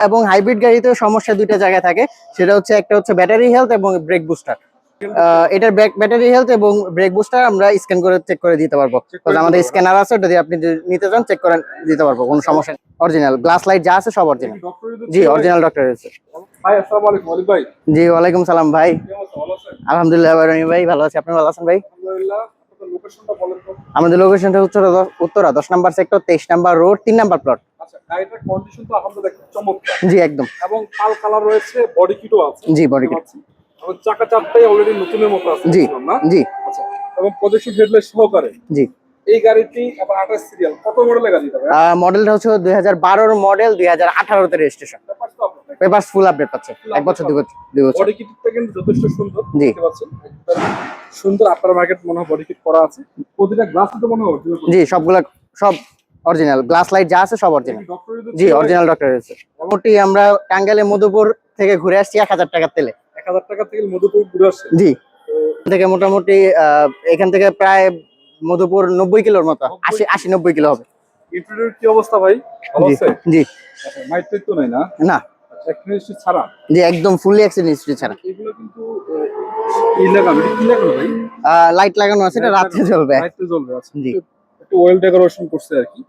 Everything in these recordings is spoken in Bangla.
এবং হাইব্রিড গাড়িতেও সমস্যা দুইটা জায়গায় থাকে। সেটা হচ্ছে একটা হচ্ছে ব্যাটারি হেলথ এবং ব্রেক বুস্টার এটার ব্যাটারি হেলথ এবং ব্রেক বুস্টার আমরা স্ক্যান করে চেক করে দিতে পারব। আমাদের স্ক্যানার আছে ওটা দিয়ে আপনি নিতে চান চেক করে দিতে পারব কোনো সমস্যা অরিজিনাল গ্লাস লাইট যা আছে সব অরিজিনাল জি অরিজিনাল ডক্টর আছে। জি ওয়ালাইকুম সালাম ভাই। আলহামদুলিল্লাহ ভাই ভাই ভালো আছি। আপনি ভালো আছেন ভাই? আমাদের লোকেশনটা দশ- উত্তরা দশ নাম্বার সেক্টর তেইশ নাম্বার রোড তিন নাম্বার প্লট আচ্ছা গাড়িটার কন্ডিশন তো আলহামদুলিল্লাহ খুব চমৎকার। জি একদম। এবং পাল কালার রয়েছে বডি কিটও আছে। জি। দেখতে পাচ্ছি। এবং চাকা চারটাই অলরেডি নতুনের মতো আছে জি না? জি। আচ্ছা এবং প্রজেকশন হেডলাইট সহকারে। জি। এই গাড়িটি আবার সিরিয়াল কত মডেলের গাড়ি মডেলটা হচ্ছে মডেল রেজিস্ট্রেশন ফুল আপডেট পাচ্ছে। এক বছর দুই বছর দুই বছর। বডি কিটটা কিন্তু যথেষ্ট সুন্দর জি। দেখতে পাচ্ছেন? সুন্দর মার্কেট মনে হয় বডি কিট করা আছে। প্রতিটা গ্লাস তো মনে হয় জি সবগুলা সব অরিজিনাল গ্লাস লাইট যা আছে সব অরিজিনাল জি অরিজিনাল ডক্টর রয়েছে মোটামুটি আমরা টাঙ্গাইলে মধুপুর থেকে ঘুরে আসছি এক হাজার টাকার তেলে। এক হাজার টাকা থেকে মধুপুর ঘুরে আসছে জি। থেকে মোটামুটি এখান থেকে প্রায় মধুপুর নব্বই কিলোর মতো। আশি আশি নব্বই কিলো হবে। ইন্টারভিউর কি অবস্থা ভাই? জি আছে? আচ্ছা তো নাই না? না। একটু ছাড়া? জি একদম ফুললি অ্যাক্সিডেন্ট হিস্ট্রি ছাড়া। এগুলো কিন্তু লাইট লাগানো আছে এটা রাত্রে জ্বলবে। লাইটে জ্বলবে আচ্ছা। জি। একটু ওয়েল ডেকোরেশন করছে আর কি।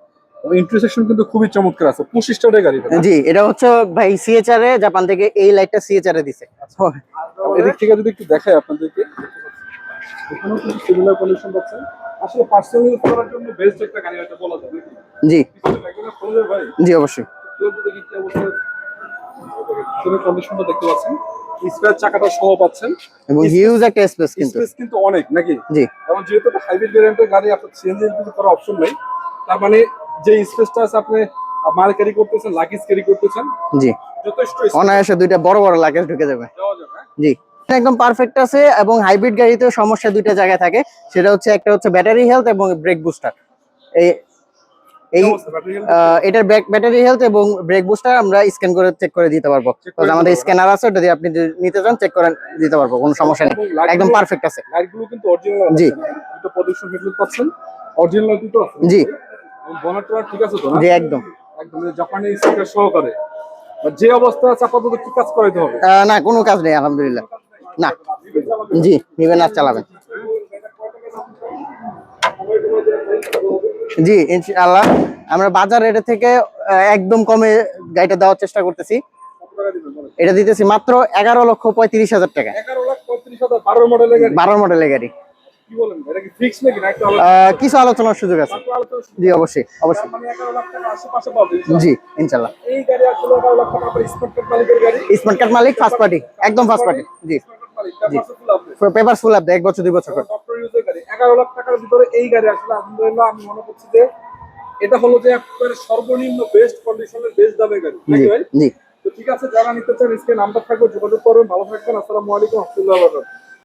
ইন্টারসেকশন কিন্তু খুবই চমৎকার আছে পঁচিশ টাকার গাড়ি জি এটা হচ্ছে ভাই সিএচআর এ জাপান থেকে এই লাইটটা সিএচআর এ দিছে। এদিক থেকে যদি একটু দেখাই আপনাদেরকে এখানেও কিন্তু সিমিলার কন্ডিশন পাচ্ছেন আসলে পার্সোনাল করার জন্য বেস্ট একটা গাড়ি এটা বলা নাকি জি। জি অবশ্যই। পিছনের কন্ডিশনটা দেখতে পাচ্ছেন। স্পেয়ার চাকাটা সহ পাচ্ছেন। এবং হিউজ একটা স্পেস কিন্তু। স্পেস কিন্তু অনেক নাকি? জি। এবং যেহেতু হাইব্রিড ভ্যারিয়েন্টের গাড়ি আপনার সিএনজি এলপিজি করার অপশন নেই। তার মানে যে স্পেসটা আছে আপনি মাল ক্যারি করতেছেন লাগেজ ক্যারি করতেছেন জি। যথেষ্ট অনায়াসে দুইটা বড় বড় লাগেজ ঢুকে যাবে। হ্যাঁ? জি। একদম পারফেক্ট আছে এবং হাইব্রিড গাড়িতেও সমস্যা দুইটা জায়গায় থাকে। সেটা হচ্ছে একটা হচ্ছে ব্যাটারি হেলথ এবং ব্রেক বুস্টার এই এই এটার ব্যাটারি হেলথ এবং ব্রেক বুস্টার আমরা স্ক্যান করে চেক করে দিতে পারব। আমাদের স্ক্যানার আছে ওটা দিয়ে আপনি নিতে চান চেক করে দিতে পারব কোনো সমস্যা নেই। একদম পারফেক্ট আছে। লাইটগুলো কিন্তু অরিজিনাল জি। দুটো প্রদর্শন হেডলাইট পাচ্ছেন। অরিজিনাল আছে। জি। ঠিক আছে তো না? জি একদম। একদম জাপানি সহকারে। যে অবস্থা আছে আপাতত কি কাজ করাইতে হবে? না কোনো কাজ নেই আলহামদুলিল্লাহ। না। জি নিবেন আর চালাবেন। জি ইনশাআল্লাহ। আমরা বাজার রেটে থেকে একদম কমে গাড়িটা দেওয়ার চেষ্টা করতেছি? এটা দিতেছি মাত্র এগারো লক্ষ পঁয়ত্রিশ হাজার টাকা। বারো মডেলের গাড়ি। বারো মডেলের গাড়ি। কি বলেন এটা কি ফিক্স নাকি না একটু কিছু আলোচনার সুযোগ আছে। জি অবশ্যই অবশ্যই। মানে জি ইনশাল্লাহ এই গাড়ি আসলে এগারো লাখ টাকা আপনার স্মার্ট কার্ড মালিক ফার্স্ট পার্টি একদম ফার্স্ট পার্টি জি। Update। পেপার ফুল আপডেট এক বছর দুই বছর এগারো লাখ টাকার ভিতরে এই গাড়ি আসলে আলহামদুলিল্লাহ আমি মনে করছি যে এটা হলো যে একবারে সর্বনিম্ন বেস্ট কন্ডিশনের বেস্ট দামের গাড়ি। নাকি ভাই? তো ঠিক আছে যারা নিতে চান স্ক্রিন নাম্বার থাকবে যোগাযোগ করবেন। ভালো থাকবেন। আসসালামু আলাইকুম রহমতুল্লাহ